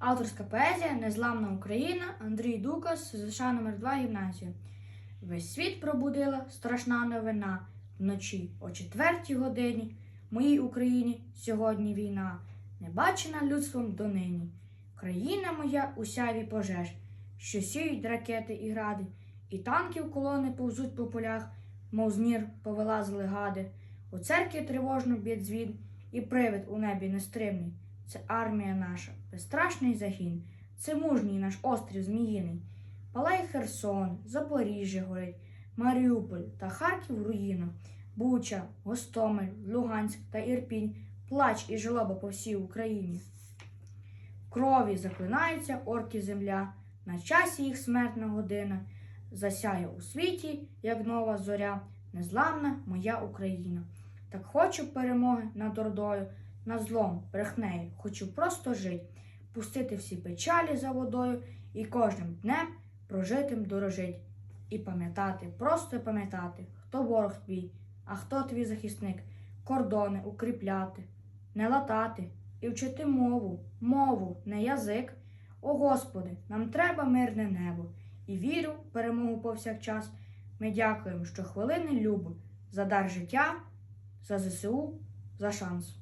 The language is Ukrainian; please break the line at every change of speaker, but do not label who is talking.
Авторська поезія Незламна Україна Андрій Дукас, ЗШ номер 2 гімназія. Весь світ пробудила страшна новина. Вночі о четвертій годині моїй Україні сьогодні війна, не бачена людством донині. Країна моя у сяві пожеж, що сіють ракети і гради, і танків колони повзуть по полях, мов з нір повилазили гади. У церкві тривожно б'є дзвін, і привид у небі нестримний. Це армія наша, безстрашний загін, це мужній наш острів Зміїний. Палай Херсон, Запоріжжя горить, Маріуполь та Харків в руїнах, Буча, Гостомель, Луганськ та Ірпінь, плач і жалоба по всій Україні. В крові заклинається орки земля, на часі їх смертна година, засяє у світі, як нова зоря, незламна моя Україна. Так хочу перемоги над ордою, над злом, брехнею, хочу просто жить, пустити всі печалі за водою і кожним днем прожитим дорожить. І пам'ятати, просто пам'ятати, хто ворог твій, а хто твій захисник, кордони укріпляти, не латати і вчити мову, мову, не язик. О Господи, нам треба мирне небо і віру в перемогу повсякчас. Ми дякуємо, що хвилини любо за дар життя, за ЗСУ, за шанс.